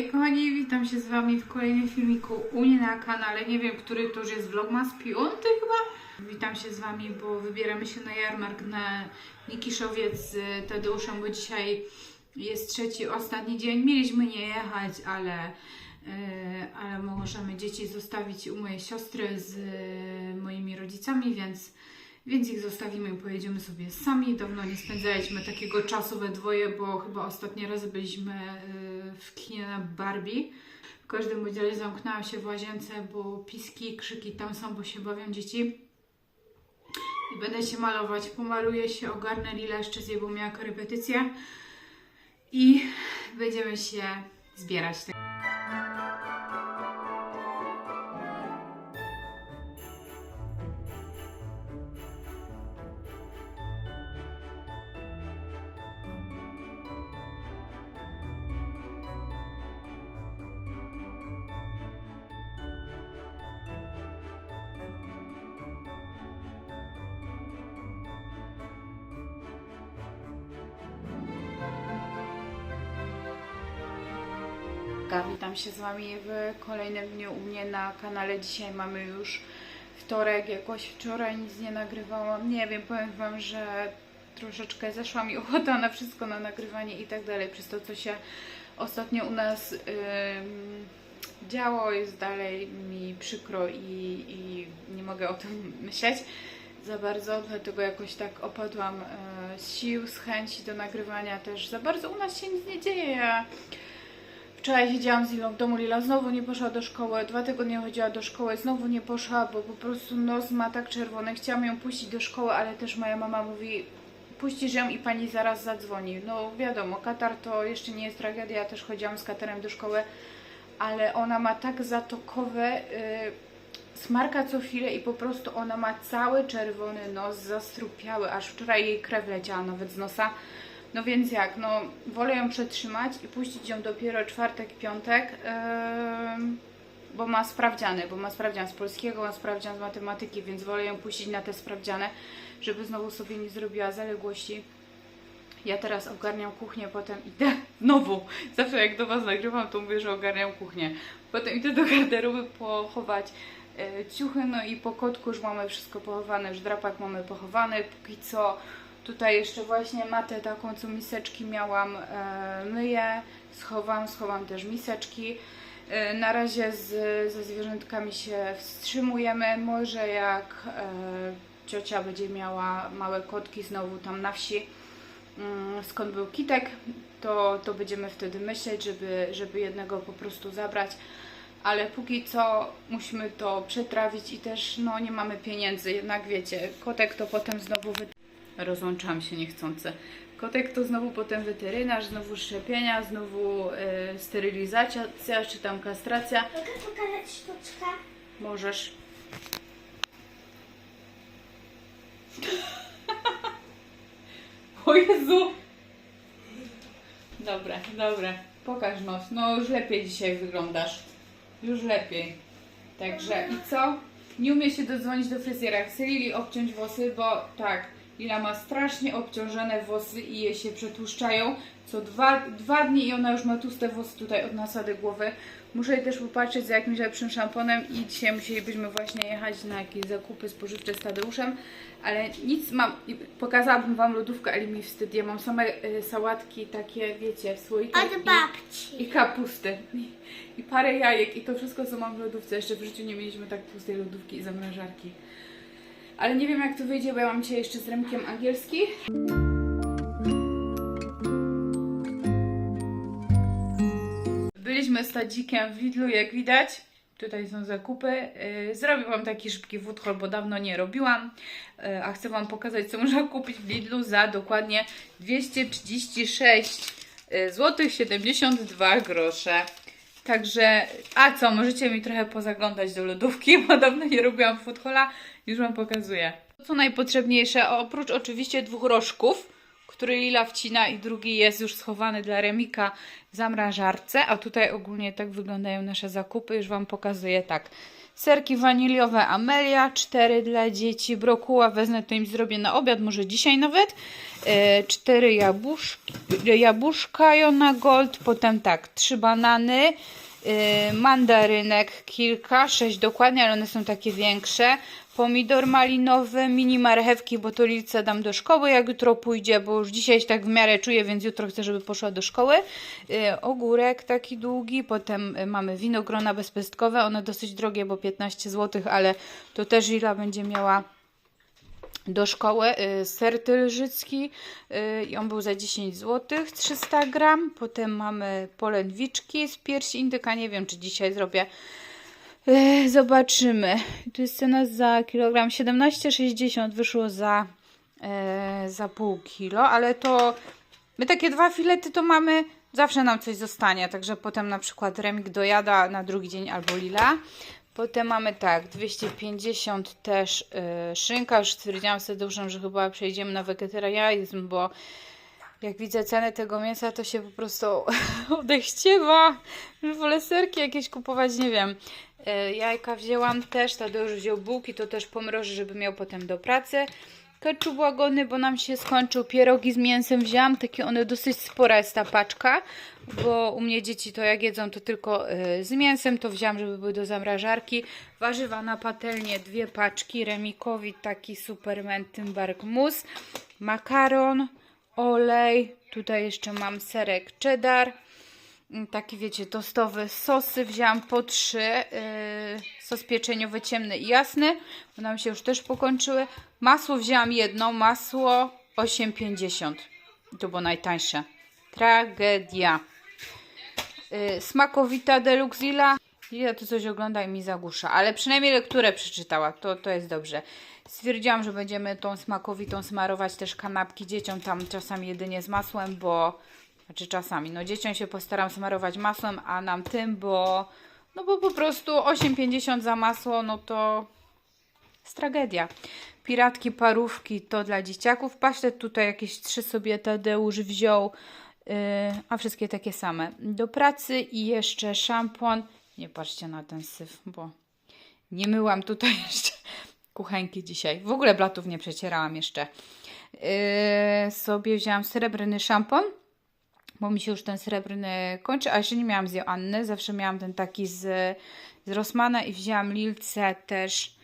Hej kochani, witam się z wami w kolejnym filmiku u mnie na kanale. Nie wiem, który to już jest vlogmas, piąty chyba. Witam się z wami, bo wybieramy się na jarmark na Nikiszowiec z Tadeuszem, bo dzisiaj jest trzeci, ostatni dzień. Mieliśmy nie jechać, ale, e, ale możemy dzieci zostawić u mojej siostry z e, moimi rodzicami, więc więc ich zostawimy i pojedziemy sobie sami. Dawno nie spędzaliśmy takiego czasu we dwoje, bo chyba ostatni raz byliśmy y, w kinie na Barbie. W każdym razie zamknęłam się w łazience, bo piski, krzyki tam są, bo się bawią dzieci. I będę się malować. Pomaluję się, ogarnę Lila jeszcze z jej, bo miała korepetycję. I będziemy się zbierać. Witam się z Wami w kolejnym dniu u mnie na kanale. Dzisiaj mamy już wtorek, jakoś wczoraj nic nie nagrywałam. Nie wiem, powiem Wam, że troszeczkę zeszła mi ochota na wszystko, na nagrywanie i tak dalej, przez to, co się ostatnio u nas ym, działo. Jest dalej mi przykro i, i nie mogę o tym myśleć za bardzo, dlatego jakoś tak opadłam e, z sił, z chęci do nagrywania też. Za bardzo u nas się nic nie dzieje. Ja Wczoraj siedziałam z Lilą w domu, Lila znowu nie poszła do szkoły, dwa tygodnie chodziła do szkoły, znowu nie poszła, bo po prostu nos ma tak czerwony. Chciałam ją puścić do szkoły, ale też moja mama mówi, puścisz ją i pani zaraz zadzwoni. No wiadomo, katar to jeszcze nie jest tragedia, ja też chodziłam z katarem do szkoły, ale ona ma tak zatokowe, yy, smarka co chwilę i po prostu ona ma cały czerwony nos, zastrupiały, aż wczoraj jej krew leciała nawet z nosa. No więc jak, no wolę ją przetrzymać i puścić ją dopiero czwartek, piątek, ym, bo ma sprawdziany, bo ma sprawdzian z polskiego, ma sprawdzian z matematyki, więc wolę ją puścić na te sprawdziane, żeby znowu sobie nie zrobiła zaległości. Ja teraz ogarniam kuchnię, potem idę znowu. Zawsze jak do Was nagrywam, to mówię, że ogarniam kuchnię. Potem idę do garderoby pochować e, ciuchy, no i po kotku już mamy wszystko pochowane, już drapak mamy pochowany. Póki co Tutaj jeszcze właśnie matę taką, co miseczki miałam, e, myję, schowam, schowam też miseczki. E, na razie z, ze zwierzętkami się wstrzymujemy. Może jak e, ciocia będzie miała małe kotki znowu tam na wsi, mm, skąd był kitek, to, to będziemy wtedy myśleć, żeby, żeby jednego po prostu zabrać. Ale póki co musimy to przetrawić i też no, nie mamy pieniędzy. Jednak wiecie, kotek to potem znowu wy rozłączam się niechcący. Kotek to znowu potem weterynarz, znowu szczepienia, znowu e, sterylizacja, czy tam kastracja. Mogę pokazać sztuczkę? Możesz. O Jezu! Dobra, dobra. Pokaż nos. No już lepiej dzisiaj wyglądasz. Już lepiej. Także i co? Nie umie się dodzwonić do fryzjera. Chce Lili obciąć włosy, bo tak, Lila ma strasznie obciążone włosy i je się przetłuszczają. Co dwa, dwa dni i ona już ma tłuste włosy tutaj od nasady głowy. Muszę jej też popatrzeć za jakimś lepszym szamponem i dzisiaj musielibyśmy właśnie jechać na jakieś zakupy spożywcze z Tadeuszem, ale nic mam, i pokazałabym Wam lodówkę, ale mi wstyd. Ja mam same y, sałatki takie, wiecie, w słoikach Od i, babci. i kapusty i, i parę jajek i to wszystko co mam w lodówce. Jeszcze w życiu nie mieliśmy tak tłustej lodówki i zamrażarki. Ale nie wiem jak to wyjdzie, bo ja mam dzisiaj jeszcze z Remkiem angielski. Byliśmy z Tadzikiem w Lidlu, jak widać. Tutaj są zakupy. Yy, Zrobię Wam taki szybki food bo dawno nie robiłam. Yy, A chcę Wam pokazać, co można kupić w Lidlu za dokładnie 236 zł 72 grosze. Także, a co, możecie mi trochę pozaglądać do lodówki, bo dawno nie robiłam food haula. Już Wam pokazuję. Co najpotrzebniejsze, oprócz oczywiście dwóch rożków, który Lila wcina i drugi jest już schowany dla Remika w zamrażarce, a tutaj ogólnie tak wyglądają nasze zakupy. Już Wam pokazuję tak. Serki waniliowe Amelia, 4 dla dzieci. Brokuła wezmę, to im zrobię na obiad, może dzisiaj nawet. E, 4 jabłuszki, jabłuszka Jona Gold, potem tak, 3 banany, e, mandarynek kilka, 6 dokładnie, ale one są takie większe. Pomidor malinowy, mini marchewki, bo to Lilce dam do szkoły, jak jutro pójdzie, bo już dzisiaj się tak w miarę czuję, więc jutro chcę, żeby poszła do szkoły. E, ogórek taki długi, potem e, mamy winogrona bezpestkowe, one dosyć drogie, bo 15 zł, ale to też Lila będzie miała do szkoły. y, Ser tylżycki y, on był za 10 zł, 300 gram. Potem mamy polędwiczki z piersi indyka. Nie wiem, czy dzisiaj zrobię. Zobaczymy. Tu jest cena za kilogram 17,60 wyszło za, y, za pół kilo, ale to my takie dwa filety to mamy, zawsze nam coś zostanie, także potem na przykład Remik dojada na drugi dzień albo Lila. Potem mamy tak, 250 też y, szynka. Już stwierdziłam sobie dobrze, że chyba przejdziemy na wegetarianizm, bo jak widzę cenę tego mięsa, to się po prostu odechciewa. Wolę serki jakieś kupować, nie wiem. Y, jajka wzięłam też, Tadeusz wziął bułki, to też pomrożę, żeby miał potem do pracy. Keczup łagodny, bo nam się skończył. Pierogi z mięsem wzięłam, takie one dosyć spora jest ta paczka, bo u mnie dzieci to jak jedzą to tylko y, z mięsem, to wzięłam, żeby były do zamrażarki. Warzywa na patelnię, dwie paczki, remikowi taki superman Tymbark mus, makaron, olej, tutaj jeszcze mam serek cheddar, taki wiecie, tostowy sosy. Wzięłam po trzy. Yy, sos pieczeniowy ciemny i jasny, bo nam się już też pokończyły. Masło wzięłam jedno, masło 8,50. To było najtańsze. Tragedia. Yy, smakowita Deluxilla. Ja tu coś ogląda i mi zagłusza, ale przynajmniej lekturę przeczytała, to, to jest dobrze. Stwierdziłam, że będziemy tą smakowitą smarować też kanapki dzieciom tam czasami jedynie z masłem, bo znaczy czasami, no dzieciom się postaram smarować masłem, a nam tym, bo no bo po prostu 8,50 za masło, no to jest tragedia. Piratki, parówki to dla dzieciaków. Pasztet tutaj jakieś trzy sobie Tadeusz wziął, yy, a wszystkie takie same. Do pracy i jeszcze szampon. Nie patrzcie na ten syf, bo nie myłam tutaj jeszcze kuchenki dzisiaj. W ogóle blatów nie przecierałam jeszcze. Yy, sobie wzięłam srebrny szampon bo mi się już ten srebrny kończy, a jeszcze nie miałam z Joanny, zawsze miałam ten taki z, z Rossmana i wzięłam Lilce też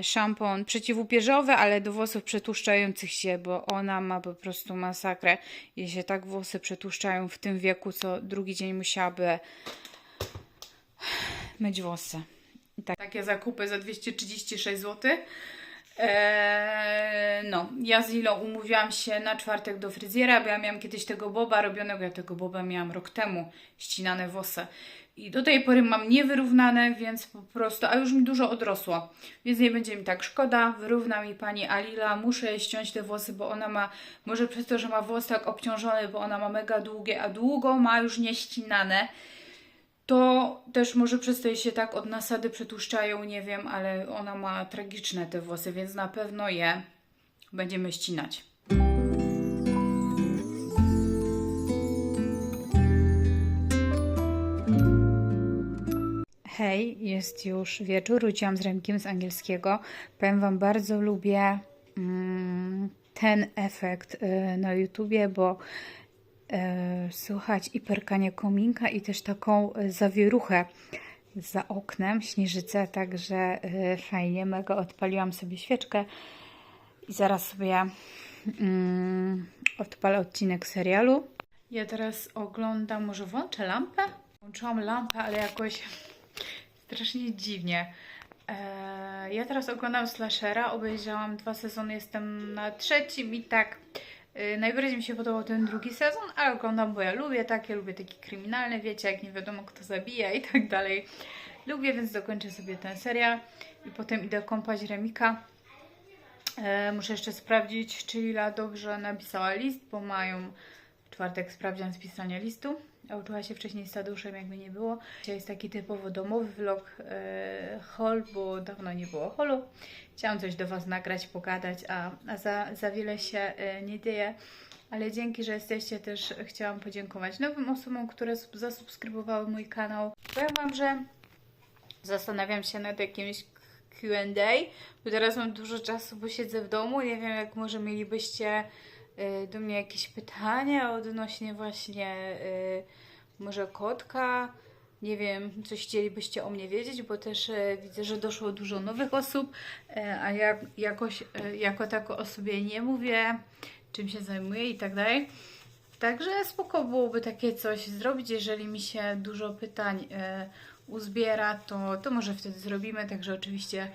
y, szampon przeciwupierzowy, ale do włosów przetłuszczających się, bo ona ma po prostu masakrę. Jej się tak włosy przetłuszczają w tym wieku, co drugi dzień musiałaby myć włosy. Tak. Takie zakupy za 236 zł. Eee, no, ja z Lilą umówiłam się na czwartek do fryzjera, bo ja miałam kiedyś tego boba robionego, ja tego boba miałam rok temu, ścinane włosy. I do tej pory mam niewyrównane, więc po prostu, a już mi dużo odrosło, więc nie będzie mi tak szkoda. Wyrówna mi pani Alila, muszę ściąć te włosy, bo ona ma, może przez to, że ma włos tak obciążony, bo ona ma mega długie, a długo ma już nieścinane to też może przez to się tak od nasady przetłuszczają, nie wiem, ale ona ma tragiczne te włosy, więc na pewno je będziemy ścinać. Hej, jest już wieczór, wróciłam z Remkiem z angielskiego. Powiem Wam, bardzo lubię mm, ten efekt y, na YouTubie, bo e, słuchać i perkanie kominka i też taką e, zawieruchę za oknem, śnieżycę, także e, fajnie, mega odpaliłam sobie świeczkę i zaraz sobie mm, odpalę odcinek serialu. Ja teraz oglądam, może włączę lampę? Włączyłam lampę, ale jakoś strasznie dziwnie. E, ja teraz oglądam Slashera, obejrzałam dwa sezony, jestem na trzecim i tak Najbardziej mi się podobał ten drugi sezon, ale oglądam, bo ja lubię takie, lubię takie kryminalne, wiecie, jak nie wiadomo kto zabija i tak dalej. Lubię, więc dokończę sobie ten serial i potem idę kąpać Remika. E, muszę jeszcze sprawdzić, czy Lila dobrze napisała list, bo mają w czwartek sprawdzian z pisania listu. A uczyła się wcześniej z Tadeuszem, jakby nie było. Dzisiaj jest taki typowo domowy vlog e, haul, bo dawno nie było holu. Chciałam coś do Was nagrać, pogadać, a, a za, za wiele się e, nie dzieje. Ale dzięki, że jesteście też chciałam podziękować nowym osobom, które sub- zasubskrybowały mój kanał. Powiem Wam, że Zastanawiam się nad jakimś Q&A, bo teraz mam dużo czasu, bo siedzę w domu. Nie wiem, jak może mielibyście do mnie jakieś pytania odnośnie właśnie y, może kotka. Nie wiem, coś chcielibyście o mnie wiedzieć, bo też e, widzę, że doszło dużo nowych osób, a ja jakoś jako tako o sobie nie mówię, czym się zajmuję i tak dalej. Także spoko byłoby takie coś zrobić, jeżeli mi się dużo pytań uzbiera, to, to może wtedy zrobimy, także oczywiście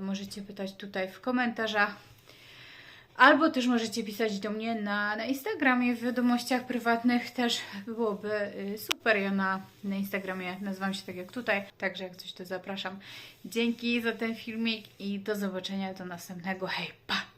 możecie pytać tutaj w komentarzach. Albo też możecie pisać do mnie na, na Instagramie w wiadomościach prywatnych, też byłoby y, super. Ja na, na Instagramie nazywam się tak jak tutaj, także jak coś to zapraszam. Dzięki za ten filmik i do zobaczenia do następnego. Hej, pa!